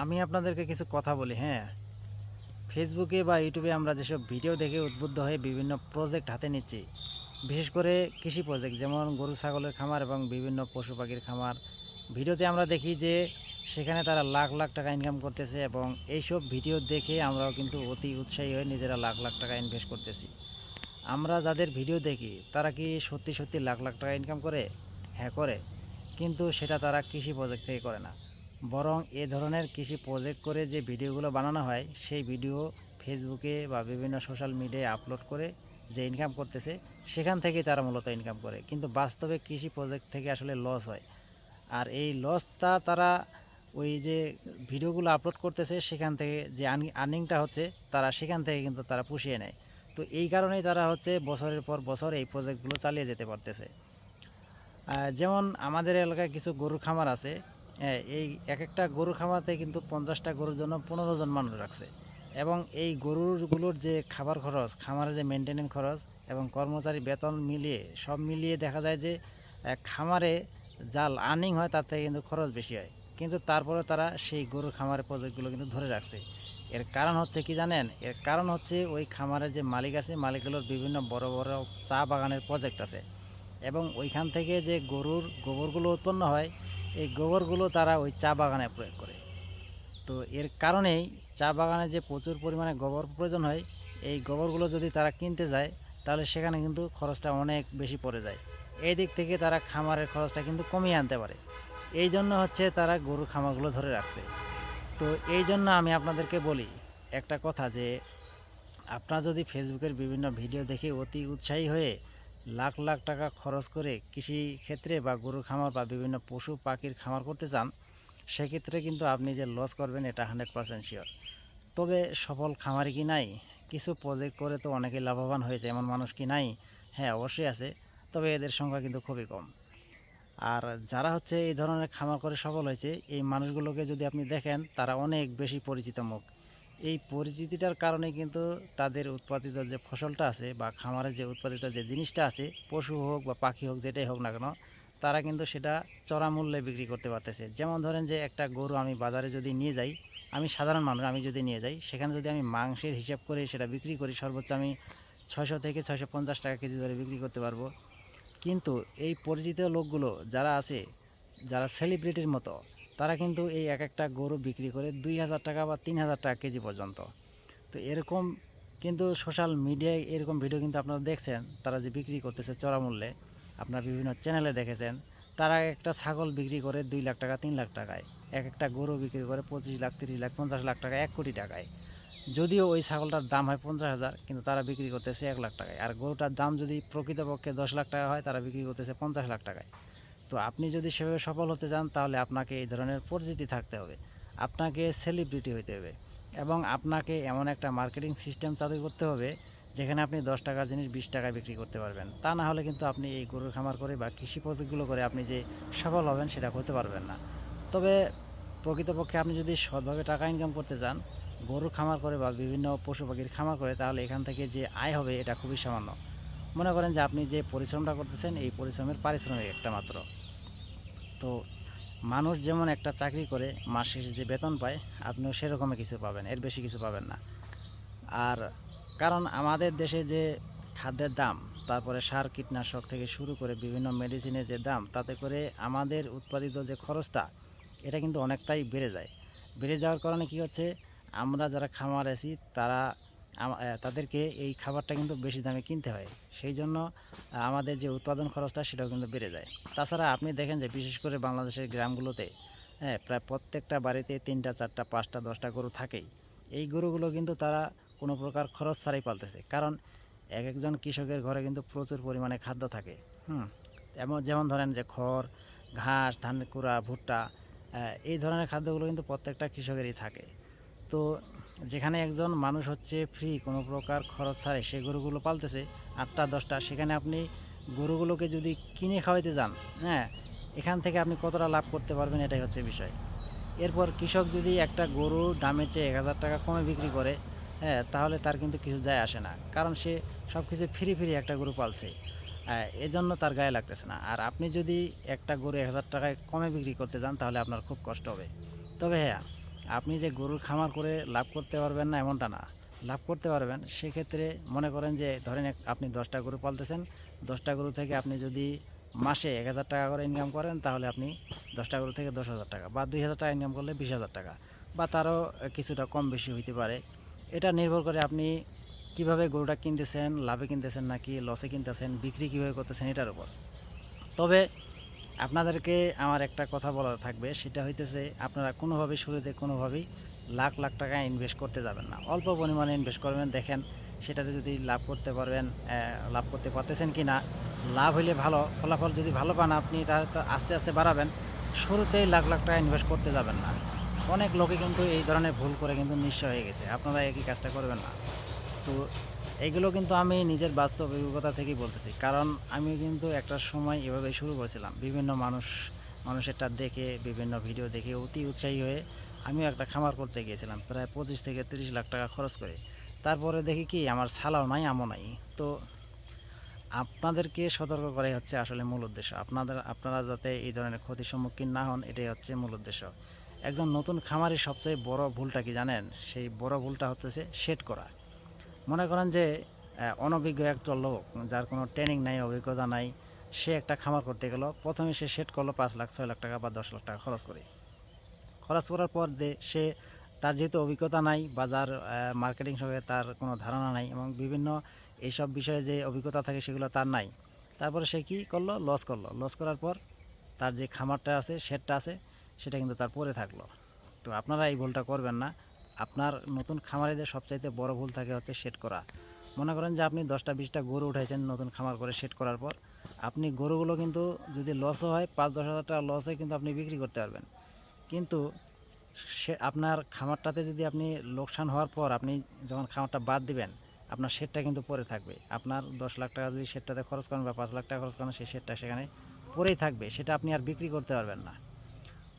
আমি আপনাদেরকে কিছু কথা বলি হ্যাঁ? ফেসবুকে বা ইউটিউবে আমরা যেসব ভিডিও দেখে উদ্বুদ্ধ হয়ে বিভিন্ন প্রজেক্ট হাতে নিচ্ছি, বিশেষ করে কৃষি প্রজেক্ট যেমন গরু, ছাগলের খামার এবং বিভিন্ন পশু পাখির খামার। ভিডিওতে আমরা দেখি যে সেখানে তারা লাখ লাখ টাকা ইনকাম করতেছে এবং এইসব ভিডিও দেখে আমরাও কিন্তু অতি উৎসাহী হয়ে নিজেরা লাখ লাখ টাকা ইনভেস্ট করতেছি। আমরা যাদের ভিডিও দেখি, তারা কি সত্যি সত্যি লাখ লাখ টাকা ইনকাম করে? হ্যাঁ করে। কিন্তু সেটা তারা কৃষি প্রজেক্ট থেকে করে না। বরং এ ধরনের কৃষি প্রজেক্ট করে যে ভিডিওগুলো বানানো হয়, সেই ভিডিও ফেসবুকে বা বিভিন্ন সোশ্যাল মিডিয়ায় আপলোড করে যে ইনকাম করতেছে, সেখান থেকেই তারা মূলত ইনকাম করে। কিন্তু বাস্তবে কৃষি প্রজেক্ট থেকে আসলে লস হয়। আর এই লসটা তারা ওই যে ভিডিওগুলো আপলোড করতেছে, সেখান থেকে যে আর্নিংটা হচ্ছে, তারা সেখান থেকে কিন্তু তারা পুষিয়ে নেয়। তো এই কারণেই তারা হচ্ছে বছরের পর বছর এই প্রজেক্টগুলো চালিয়ে যেতে পারতেছে। যেমন আমাদের এলাকায় কিছু গরুর খামার আছে এই এক একটা গরুর খামারতে কিন্তু পঞ্চাশটা গরুর জন্য পনেরো জন মানুষ রাখছে। এবং এই গরুরগুলোর যে খাবার খরচ, খামারের যে মেনটেনেন্স খরচ এবং কর্মচারী বেতন মিলিয়ে, সব মিলিয়ে দেখা যায় যে খামারে যা আর্নিং হয়, তার থেকে কিন্তু খরচ বেশি হয়। কিন্তু তারপরে তারা সেই গরুর খামারের প্রজেক্টগুলো কিন্তু ধরে রাখছে। এর কারণ হচ্ছে কি জানেন? এর কারণ হচ্ছে ওই খামারের যে মালিক আছে, মালিকগুলোর বিভিন্ন বড় বড় চা বাগানের প্রজেক্ট আছে। এবং ওইখান থেকে যে গরুর গোবরগুলো উৎপন্ন হয় এই গোবরগুলো তারা ওই চা বাগানে প্রয়োগ করে। তো এর কারণেই চা বাগানে যে প্রচুর পরিমাণে গোবর প্রয়োজন হয়, এই গোবরগুলো যদি তারা কিনতে যায়, তাহলে সেখানে কিন্তু খরচটা অনেক বেশি পড়ে যায়। এই দিক থেকে তারা খামারের খরচটা কিন্তু কমিয়ে আনতে পারে। এই জন্য হচ্ছে তারা গরুর খামারগুলো ধরে রাখছে। তো এই জন্য আমি আপনাদেরকে বলি একটা কথা যে, আপনারা যদি ফেসবুকের বিভিন্ন ভিডিও দেখে অতি উৎসাহী হয়ে লাখ লাখ টাকা খরচ করে কৃষি ক্ষেত্রে বা গরুর খামার বা বিভিন্ন পশু পাখির খামার করতে চান, সেক্ষেত্রে কিন্তু আপনি যে লস করবেন এটা হান্ড্রেড পারসেন্ট শিওর তবে সফল খামারি কি নাই? কিছু প্রজেক্ট করে তো অনেকে লাভবান হয়েছে, এমন মানুষ কি নাই? হ্যাঁ অবশ্যই আছে, তবে এদের সংখ্যা কিন্তু খুবই কম। আর যারা হচ্ছে এই ধরনের খামার করে সফল হয়েছে, এই মানুষগুলোকে যদি আপনি দেখেন, তারা অনেক বেশি পরিচিত মুখ। এই পরিচিতিটার কারণে কিন্তু তাদের উৎপাদিত যে ফসলটা আছে বা খামারে যে উৎপাদিত যে জিনিসটা আছে, পশু হোক বা পাখি হোক, যেটাই হোক না কেন, তারা কিন্তু সেটা চড়া মূল্যে বিক্রি করতে পারতেছে। যেমন ধরেন যে একটা গরু আমি বাজারে যদি নিয়ে যাই, আমি সাধারণ মানুষ, আমি যদি নিয়ে যাই, সেখানে যদি আমি মাংসের হিসাব করে সেটা বিক্রি করি, সর্বোচ্চ আমি ছয়শো থেকে ছয়শো পঞ্চাশ টাকা কেজি ধরে বিক্রি করতে পারব। কিন্তু এই পরিচিত লোকগুলো যারা আছে, যারা সেলিব্রিটির মতো তারা কিন্তু এই এক একটা গরু বিক্রি করে দুই হাজার টাকা বা তিন হাজার টাকা কেজি পর্যন্ত। তো এরকম কিন্তু সোশ্যাল মিডিয়ায় এরকম ভিডিও কিন্তু আপনারা দেখছেন, তারা যে বিক্রি করতেছে চড়া মূল্যে, আপনারা বিভিন্ন চ্যানেলে দেখেছেন, তারা একটা ছাগল বিক্রি করে দুই লাখ টাকা, তিন লাখ টাকায়, এক একটা গরু বিক্রি করে পঁচিশ লাখ, তিরিশ লাখ, পঞ্চাশ লাখ টাকা এক কোটি টাকায়। যদিও ওই ছাগলটার দাম হয় পঞ্চাশ হাজার, কিন্তু তারা বিক্রি করতেছে এক লাখ টাকায়। আর গরুটার দাম যদি প্রকৃতপক্ষে দশ লাখ টাকা হয়, তারা বিক্রি করতেছে পঞ্চাশ লাখ টাকায়। তো আপনি যদি সেভাবে সফল হতে চান, তাহলে আপনাকে এই ধরনের পরিচিতি থাকতে হবে। আপনাকে সেলিব্রিটি হতে হবে এবং আপনাকে এমন একটা মার্কেটিং সিস্টেম চালু করতে হবে, যেখানে আপনি দশ টাকার জিনিস বিশ টাকায় বিক্রি করতে পারবেন। তা না হলে কিন্তু আপনি এই গরুর খামার করে বা কৃষি প্রজেক্টগুলো করে আপনি যে সফল হবেন, সেটা করতে পারবেন না। তবে প্রকৃতপক্ষে আপনি যদি সৎভাবে টাকা ইনকাম করতে চান, গরুর খামার করে বা বিভিন্ন পশু পাখির খামার করে, তাহলে এখান থেকে যে আয় হবে, এটা খুবই সামান্য। মনে করেন যে আপনি যে পরিশ্রমটা করতেছেন, এই পরিশ্রমের পারিশ্রমিক একটা মাত্র। তো মানুষ যেমন একটা চাকরি করে মাস শেষে যে বেতন পায়, আপনিও সেরকমই কিছু পাবেন, এর বেশি কিছু পাবেন না। আর কারণ আমাদের দেশে যে খাদ্যের দাম, তারপরে সার কীটনাশক থেকে শুরু করে বিভিন্ন মেডিসিনের যে দাম, তাতে করে আমাদের উৎপাদিত যে খরচটা, এটা কিন্তু অনেকটাই বেড়ে যায়। বেড়ে যাওয়ার কারণে কি হচ্ছে, আমরা যারা খামার আছি, তারা তাদেরকে এই খাবারটা কিন্তু বেশি দামে কিনতে হয়। সেই জন্য আমাদের যে উৎপাদন খরচটা সেটাও কিন্তু বেড়ে যায়। তাছাড়া আপনি দেখেন যে, বিশেষ করে বাংলাদেশের গ্রামগুলোতে হ্যাঁ প্রায় প্রত্যেকটা বাড়িতে তিনটা, চারটা, পাঁচটা, দশটা গরু থাকেই। এই গরুগুলো কিন্তু তারা কোনো প্রকার খরচ ছাড়াই পালতেছে। কারণ, এক একজন কৃষকের ঘরে কিন্তু প্রচুর পরিমাণে খাদ্য থাকে, হুম? এমন, যেমন ধরেন যে, খড়, ঘাস, ধান, কুড়া, ভুট্টা এই ধরনের খাদ্যগুলো কিন্তু প্রত্যেকটা কৃষকেরই থাকে। তো যেখানে একজন মানুষ হচ্ছে ফ্রি কোনো প্রকার খরচ ছাড়াই সে গরুগুলো পালতেছে, আটটা, দশটা, সেখানে আপনি গরুগুলোকে যদি কিনে খাওয়াইতে যান হ্যাঁ এখান থেকে আপনি কতটা লাভ করতে পারবেন এটাই হচ্ছে বিষয়। এরপর কৃষক যদি একটা গরু দামের চেয়ে এক হাজার টাকা কমে বিক্রি করে হ্যাঁ তাহলে তার কিন্তু কিছু যায় আসে না, কারণ সে সব কিছু ফ্রি ফ্রি একটা গরু পালছে এজন্য তার গায়ে লাগতেছে না। আর আপনি যদি একটা গরু এক হাজার টাকায় কমে বিক্রি করতে যান, তাহলে আপনার খুব কষ্ট হবে। তবে হ্যাঁ আপনি যে গরুর খামার করে লাভ করতে পারবেন না এমনটা না। লাভ করতে পারবেন, সেক্ষেত্রে মনে করেন যে ধরেন আপনি দশটা গরু পালতেছেন, দশটা গরু থেকে আপনি যদি মাসে এক হাজার টাকা করে ইনকাম করেন, তাহলে আপনি দশটা গরু থেকে দশ হাজার টাকা বা দুই হাজার টাকা ইনকাম করলে বিশ হাজার টাকা বা তারও কিছুটা কম বেশি হইতে পারে। এটা নির্ভর করে আপনি কীভাবে গরুটা কিনতেছেন, লাভে কিনতেছেন নাকি লসে কিনতেছেন, বিক্রি কীভাবে করতেছেন এটার উপর। তবে আপনাদেরকে আমার একটা কথা বলা থাকবে, সেটা হইতেছে আপনারা কোনোভাবেই শুরুতে কোনোভাবেই লাখ লাখ টাকা ইনভেস্ট করতে যাবেন না। অল্প পরিমাণে ইনভেস্ট করবেন। দেখেন, সেটাতে যদি লাভ করতে পারবেন লাভ করতে পারতেছেন কি না লাভ হইলে ভালো, ফলাফল যদি ভালো পান, আপনি তাহলে তো আস্তে আস্তে বাড়াবেন, শুরুতেই লাখ লাখ টাকা ইনভেস্ট করতে যাবেন না। অনেক লোকে কিন্তু এই ধরনের ভুল করে কিন্তু নিঃস্ব হয়ে গেছে। আপনারা একই কাজটা করবেন না। তো এগুলো কিন্তু আমি নিজের বাস্তব অভিজ্ঞতা থেকেই বলতেছি। কারণ আমি কিন্তু একটা সময় এভাবে শুরু করেছিলাম। বিভিন্ন মানুষ মানুষেরটা দেখে, বিভিন্ন ভিডিও দেখে অতি উৎসাহী হয়ে আমিও একটা খামার করতে গিয়েছিলাম। প্রায় পঁচিশ থেকে তিরিশ লাখ টাকা খরচ করে। তারপরে দেখি কি, আমার ছালাও নাই, আমও নাই। তো আপনাদেরকে সতর্ক করাই হচ্ছে আসলে মূল উদ্দেশ্য। আপনাদের, আপনারা যাতে এই ধরনের ক্ষতির সম্মুখীন না হন, এটাই হচ্ছে মূল উদ্দেশ্য। একজন নতুন খামারের সবচেয়ে বড় ভুলটা কি জানেন? সেই বড় ভুলটা হচ্ছে সেট করা। মনে করেন যে অনভিজ্ঞ একটা লোক যার কোনো ট্রেনিং নাই, অভিজ্ঞতা নাই, সে একটা খামার করতে গেল। প্রথমে সে সেট করল পাঁচ লাখ, ছয় লাখ টাকা বা দশ লাখ টাকা খরচ করে। খরচ করার পর সে তার যেহেতু অভিজ্ঞতা নাই বাজার মার্কেটিং সঙ্গে তার কোনো ধারণা নাই এবং বিভিন্ন এইসব বিষয়ে যে অভিজ্ঞতা থাকে সেগুলো তার নাই। তারপরে সে কি করল? লস করল। লস করার পর তার যে খামারটা আছে শেডটা আছে, সেটা কিন্তু তার পরে থাকল। তো আপনারা এই ভুলটা করবেন না। আপনার নতুন খামারিদের সবচাইতে বড় ভুল থাকে হচ্ছে সেট করা। মনে করেন যে আপনি দশটা বিশটা গরু উঠাইছেন নতুন খামার করে সেট করার পর। আপনি গরুগুলো কিন্তু যদি লসও হয়, পাঁচ দশ হাজার টাকা লস হয় কিন্তু আপনি বিক্রি করতে পারবেন। কিন্তু সে আপনার খামারটাতে যদি আপনি লোকসান হওয়ার পর আপনি যখন খামারটা বাদ দিবেন, আপনার শেডটা কিন্তু পরে থাকবে। আপনার দশ লাখ টাকা যদি শেডটাতে খরচ করেন বা পাঁচ লাখ টাকা খরচ করেন, সেই শেডটা সেখানে পরেই থাকবে। সেটা আপনি আর বিক্রি করতে পারবেন না।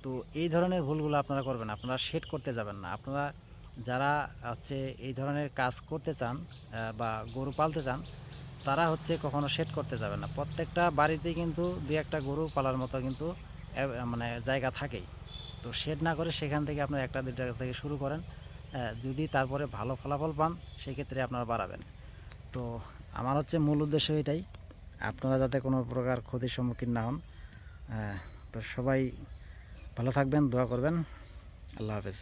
তো এই ধরনের ভুলগুলো আপনারা করবেন আপনারা সেট করতে যাবেন না। আপনারা যারা হচ্ছে এই ধরনের কাজ করতে চান বা গরু পালতে চান, তারা হচ্ছে কখনো সেট করতে যাবেন না। প্রত্যেকটা বাড়িতেই কিন্তু দুই একটা গরু পালার মতো কিন্তু মানে জায়গা থাকেই। তো শেড না করে সেখান থেকে আপনার একটা দুইটা থেকে শুরু করেন। যদি তারপরে ভালো ফলাফল পান, সেক্ষেত্রে আপনারা বাড়াবেন। তো আমার হচ্ছে মূল উদ্দেশ্য এটাই, আপনারা যাতে কোনো প্রকার ক্ষতির সম্মুখীন না হন। তো সবাই ভালো থাকবেন, দোয়া করবেন। আল্লাহ হাফেজ।